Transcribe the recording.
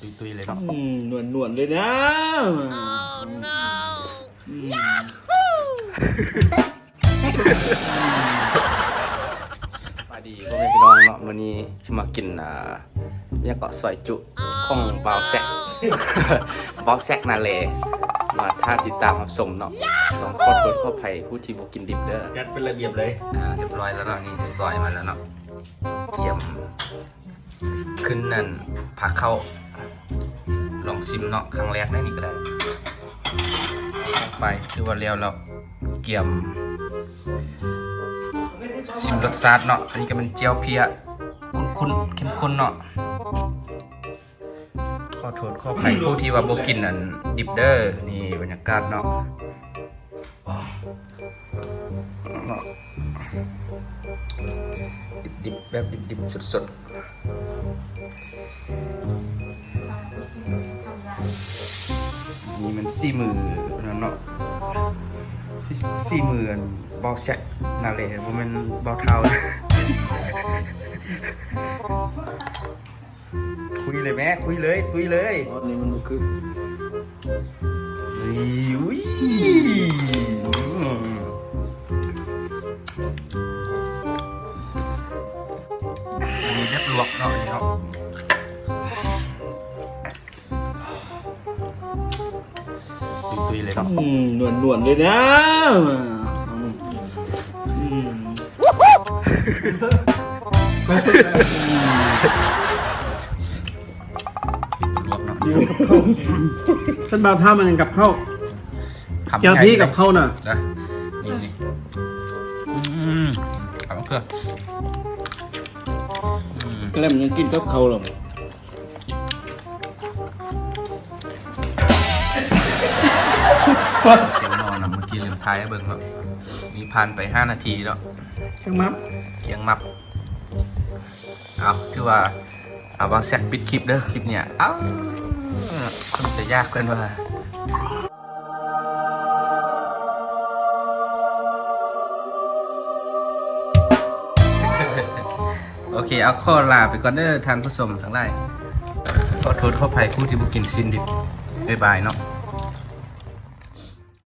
ตุยๆเลยเนาะอืมนวลนวลๆเลยนะมาดีพ่อแม่พี่น้องเนาะวันนี้จะมากินอ่าเนี่ยเกาะซอยจุของเบาแซกเบาแซกนาเลมาถ้าติดตามรับชมเนาะต้องขอโทษขออภัยผู้ที่บ่กินดิบเด้อจัดเป็นระเบียบเลยอ่าเรียบร้อยแล้วเนาะนี่ซอยมาแล้วเนาะเจียม ขึ้นนั่นผักเข้าล องซิมเนาะครั้งแรกได้นี่ก็ได้ ไปคือว่าเรียวเราเกี่ยมซิมรสชาติเนาะอันนี้ก็เป็นเจียวเพียคุ้นๆเข้มข้นเนาะขอโทษขออภัยผู้ที่ว่าโบกินอันดิบเดอร์นี่บรรยากาศเนาะดิบแบบดิบๆสดๆ นี่มันสี่มือนั่นเนาะสี่มืออันเบาแซกนาเลยบ่แมันเบาเท้านะคุยเลยแม่คุยเลย ตุยเลยตอนนี้มันคืออุ้ยมีเล็บลวกเนาะอันนี้เนาะ ตุยๆเลยเนาะอืมนวลนวลๆเลยนะอืมลวกเนาะฉันบาท่ามันยังกับข้าวคำเจ้าใหญ่พี่กับข้าวน่ะนะนี่นี่อืมขำเพื่ออืม แกล้มยังกินกับเขาหรอ เสียงนอนนะเมื่อกี้ลืมทายให้เบิ่งแล้วมีพันไป5นาทีแล้วเครื่องมับเกียงมับเอาคือว่าเอาว่าแซกปิดคลิปเด้อคลิปเนี่ยเอ้าคงจะยากเกินว่าโอเค เอาข้อลาไปก่อนเด้อทานผู้ชมทั้งหลายขอโทษขออภัยผู้ที่บุกินซินดิบบ๊ายบายเนาะ